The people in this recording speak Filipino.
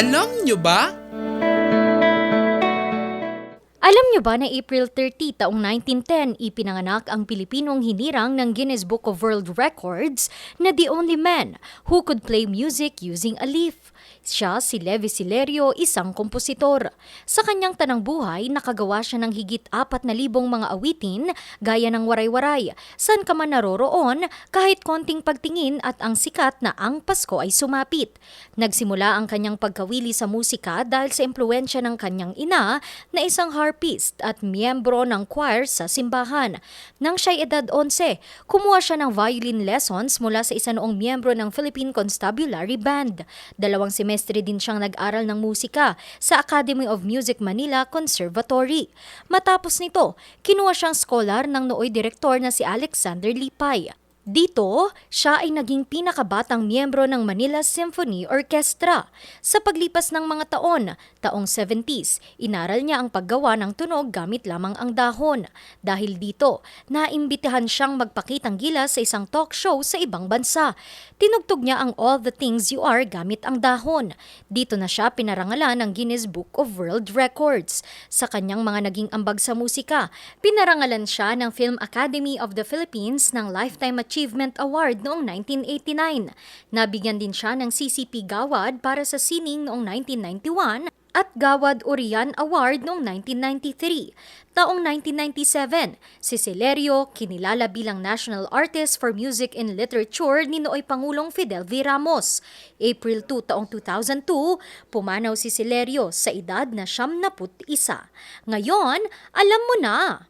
Alam nyo ba? Alam niyo ba na April 30 taong 1910 ipinanganak ang Pilipinong hinirang ng Guinness Book of World Records na the only man who could play music using a leaf. Siya si Levi Silerio, isang kompositor. Sa kanyang tanang buhay, nakagawa siya ng higit 4,000 mga awitin gaya ng waray-waray. San ka man naroroon, kahit konting pagtingin at ang sikat na ang Pasko ay sumapit. Nagsimula ang kanyang pagkawili sa musika dahil sa impluensya ng kanyang ina na isang harpist at miyembro ng choir sa simbahan. Nang siya'y edad 11, kumuha siya ng violin lessons mula sa isa noong miyembro ng Philippine Constabulary Band. Dalawang semestre din siyang nag-aral ng musika sa Academy of Music Manila Conservatory. Matapos nito, kinuha siyang scholar ng nooy direktor na si Alexander Lipay. Dito, siya ay naging pinakabatang miyembro ng Manila Symphony Orchestra. Sa paglipas ng mga taon, taong 70s, inaral niya ang paggawa ng tunog gamit lamang ang dahon. Dahil dito, naimbitahan siyang magpakitang gila sa isang talk show sa ibang bansa. Tinugtog niya ang All the Things You Are gamit ang dahon. Dito na siya pinarangalan ng Guinness Book of World Records. Sa kanyang mga naging ambag sa musika, pinarangalan siya ng Film Academy of the Philippines ng Lifetime Achievement Award noong 1989. Nabigyan din siya ng CCP Gawad para sa sining noong 1991 at Gawad Urian Award noong 1993. Taong 1997, si Celerio kinilala bilang National Artist for Music and Literature ni Nooy Pangulong Fidel V. Ramos. April 2 taong 2002, pumanaw si Celerio sa edad na 71. Ngayon, alam mo na!